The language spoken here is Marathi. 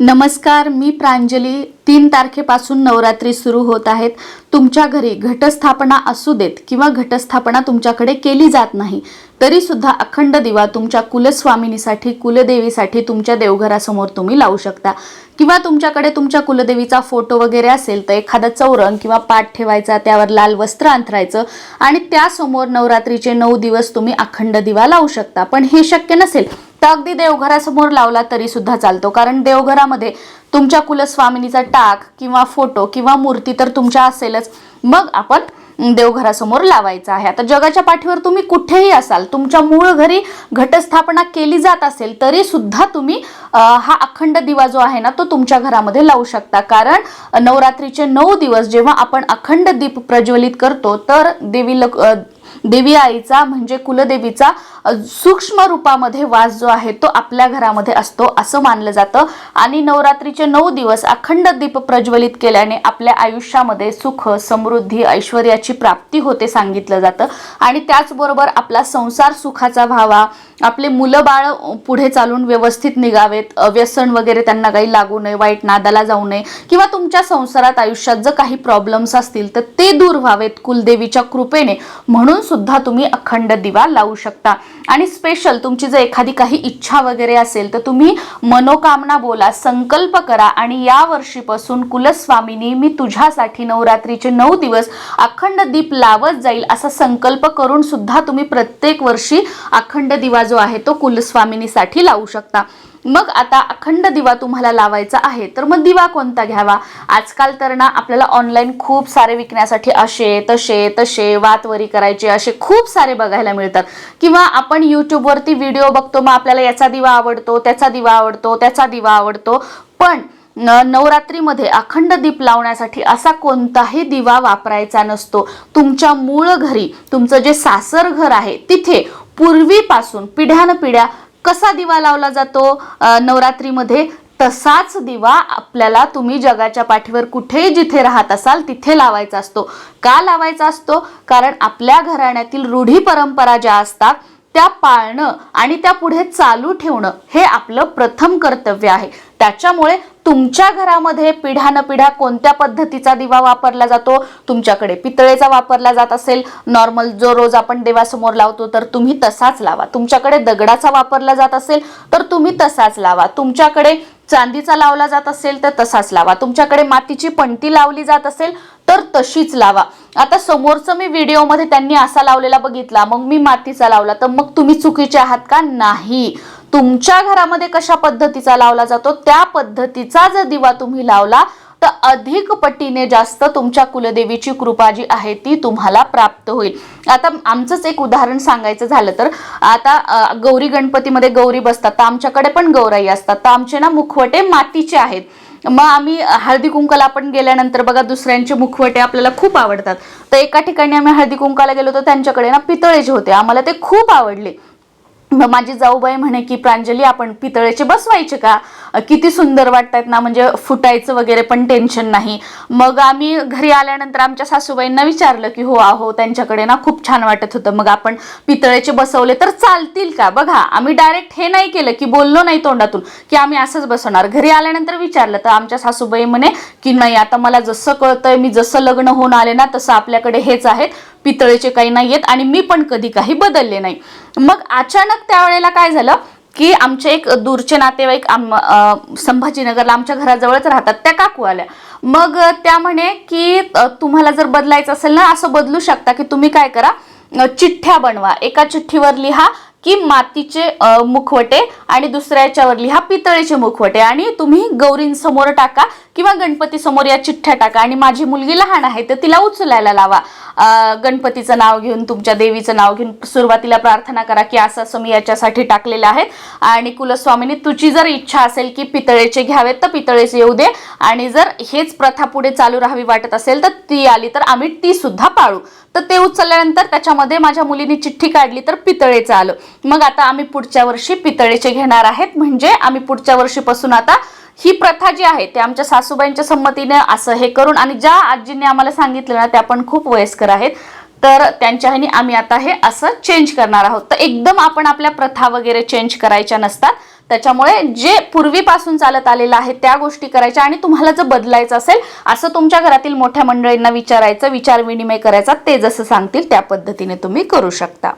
नमस्कार मी प्रांजली. तीन तारखेपासून नवरात्री सुरू होत आहेत. तुमच्या घरी घटस्थापना असू देत किंवा घटस्थापना तुमच्याकडे केली जात नाही तरीसुद्धा अखंड दिवा तुमच्या कुलस्वामिनीसाठी कुलदेवीसाठी तुमच्या देवघरासमोर तुम्ही लावू शकता. किंवा तुमच्याकडे तुमच्या कुलदेवीचा फोटो वगैरे असेल तर एखादा चौरंग किंवा पाठ ठेवायचा त्यावर लाल वस्त्र अंथरायचं आणि त्यासमोर नवरात्रीचे नऊ दिवस तुम्ही अखंड दिवा लावू शकता. पण हे शक्य नसेल तर अगदी देवघरासमोर लावला तरी सुद्धा चालतो. कारण देवघरामध्ये तुमच्या कुलस्वामिनीचा टाक किंवा फोटो किंवा मूर्ती तर तुमच्या असेलच. मग आपण देवघरासमोर लावायचा आहे. आता जगाच्या पाठीवर तुम्ही कुठेही असाल तुमच्या मूळ घरी घटस्थापना केली जात असेल तरी सुद्धा तुम्ही हा अखंड दिवा जो आहे ना तो तुमच्या घरामध्ये लावू शकता. कारण नवरात्रीचे नऊ दिवस जेव्हा आपण अखंड दीप प्रज्वलित करतो तर देवी लक देवी आईचा म्हणजे कुलदेवीचा सूक्ष्म रूपामध्ये वास जो आहे तो आपल्या घरामध्ये असतो असं मानलं जातं. आणि नवरात्रीचे नऊ दिवस अखंड दीप प्रज्वलित केल्याने आपल्या आयुष्यामध्ये सुख समृद्धी ऐश्वर्याची प्राप्ती होते सांगितलं जातं. आणि त्याचबरोबर आपला संसार सुखाचा व्हावा आपले मुलं बाळ पुढे चालून व्यवस्थित निघावेत व्यसन वगैरे त्यांना काही लागू नये वाईट नादाला जाऊ नये किंवा तुमच्या संसारात आयुष्यात जर काही प्रॉब्लेम्स असतील तर ते दूर व्हावेत कुलदेवीच्या कृपेने. म्हणून सुद्धा तुम्ही अखंड दिवा लावू शकता. आणि स्पेशल तुमची जर एखादी काही इच्छा वगैरे असेल तर तुम्ही मनोकामना बोला संकल्प करा आणि या वर्षीपासून कुलस्वामिनी मी तुझ्यासाठी नवरात्रीचे नऊ दिवस अखंड दीप लावत जाईल असा संकल्प करून सुद्धा तुम्ही प्रत्येक वर्षी अखंड दिवा जो आहे तो कुलस्वामिनीसाठी लावू शकता. मग आता अखंड दिवा तुम्हाला लावायचा आहे. तर मग दिवा कोणता घ्यावा? आजकाल तर ना आपल्याला ऑनलाईन खूप सारे विकण्यासाठी असे तसे तसे वातवरी करायचे असे खूप सारे बघायला मिळतात. किंवा आपण यूट्यूबवरती व्हिडिओ बघतो मग आपल्याला याचा दिवा आवडतो त्याचा दिवा आवडतो त्याचा दिवा आवडतो. पण नवरात्रीमध्ये अखंड दीप लावण्यासाठी असा कोणताही दिवा वापरायचा नसतो. तुमच्या मूळ घरी तुमचं जे सासर घर आहे तिथे पूर्वीपासून पिढ्यानपिढ्या कसा दिवा लावला जातो नवरात्रीमध्ये? तसाच दिवा आपल्याला तुम्ही जगाच्या पाठीवर कुठेही जिथे राहत असाल तिथे लावायचा असतो. का लावायचा असतो? कारण आपल्या घराण्यातील रूढी परंपरा ज्या असतात त्या पाळणं आणि त्या पुढे चालू ठेवणं हे आपलं प्रथम कर्तव्य आहे. त्याच्यामुळे तुमच्या घरामध्ये पिढ्यान पिढ्या कोणत्या पद्धतीचा दिवा वापरला जातो? तुमच्याकडे पितळेचा वापरला जात असेल. नॉर्मल जो रोज आपण देवासमोर लावतो तर तुम्ही तसाच लावा. तुमच्याकडे दगडाचा वापरला जात असेल तर तुम्ही तसाच लावा. तुमच्याकडे चांदीचा लावला जात असेल तर तसाच लावा. तुमच्याकडे मातीची पणती लावली जात असेल तर तशीच लावा. आता समोरचं मी व्हिडिओमध्ये त्यांनी असा लावलेला बघितला मग मी मातीचा लावला तर मग तुम्ही चुकीचे आहात का? नाही. तुमच्या घरामध्ये कशा पद्धतीचा लावला जातो? त्या पद्धतीचा जर दिवा तुम्ही लावला अधिक पटीने जास्त तुमच्या कुलदेवीची कृपा जी आहे ती तुम्हाला प्राप्त होईल. आता आमचंच एक उदाहरण सांगायचं झालं तर आता गौरी गणपतीमध्ये गौरी बसतात तर आमच्याकडे पण गौराई असतात तर आमचे ना मुखवटे मातीचे आहेत. मग आम्ही हळदी कुंकाला आपण गेल्यानंतर बघा दुसऱ्यांचे मुखवटे आपल्याला खूप आवडतात. तर एका ठिकाणी आम्ही हळदी कुंकाला गेलो तर त्यांच्याकडे ना पितळेचे होते आम्हाला ते खूप आवडले. मग माझी जाऊबाई म्हणे की प्रांजली आपण पितळेचे बसवायचे का? किती सुंदर वाटतात ना म्हणजे फुटायचं वगैरे पण टेन्शन नाही. मग आम्ही घरी आल्यानंतर आमच्या सासूबाईंना विचारलं की हो आहो त्यांच्याकडे ना खूप छान वाटत होतं. मग आपण पितळेचे बसवले तर चालतील का? बघा आम्ही डायरेक्ट हे नाही केलं की बोललो नाही तोंडातून की आम्ही असंच बसवणार. घरी आल्यानंतर विचारलं तर आमच्या सासूबाई म्हणे की नाही आता मला जसं कळतंय मी जसं लग्न होऊन आले ना तसं आपल्याकडे हेच आहेत. पितळेचे काही नाही आहेत आणि मी पण कधी काही बदलले नाही. मग अचानक त्यावेळेला काय झालं की आमचे एक दूरचे नातेवाईक आम संभाजीनगरला आमच्या घराजवळच राहतात त्या काकू आल्या. मग त्या म्हणे की तुम्हाला जर बदलायचं असेल ना असं बदलू शकता की तुम्ही काय करा चिठ्ठ्या बनवा. एका चिठ्ठीवर लिहा की मातीचे मुखवटे आणि दुसऱ्या याच्यावर लिहा पितळेचे मुखवटे आणि तुम्ही गौरींसमोर टाका किंवा गणपती समोर या चिठ्ठ्या टाका आणि माझी मुलगी लहान आहे तर तिला उचलायला लावा. गणपतीचं नाव घेऊन तुमच्या देवीचं नाव घेऊन सुरुवातीला प्रार्थना करा की असं असं मी याच्यासाठी टाकलेलं आहे. आणि कुलस्वामीने तुझी जर इच्छा असेल की पितळेचे घ्यावेत तर पितळेचे येऊ दे. आणि जर हेच प्रथा पुढे चालू राहावी वाटत असेल तर ती आली तर आम्ही ती सुद्धा पाळू. तर ते उचलल्यानंतर त्याच्यामध्ये माझ्या मुलीने चिठ्ठी काढली तर पितळेचं आलं. मग आता आम्ही पुढच्या वर्षी पितळेचे घेणार आहेत. म्हणजे आम्ही पुढच्या वर्षीपासून आता ही प्रथा जी आहे ते आमच्या सासूबाईंच्या संमतीने असं हे करून आणि ज्या आजींनी आम्हाला सांगितलं ना त्या पण खूप वयस्कर आहेत तर त्यांच्या ह्यानी आम्ही आता हे असं चेंज करणार आहोत. तर एकदम आपण आपल्या प्रथा वगैरे चेंज करायच्या नसतात. त्याच्यामुळे जे पूर्वीपासून चालत आलेलं आहे त्या गोष्टी करायच्या आणि तुम्हाला जर बदलायचं असेल असं तुमच्या घरातील मोठ्या मंडळींना विचारायचं विचार विनिमय करायचा ते जसं सांगतील त्या पद्धतीने तुम्ही करू शकता.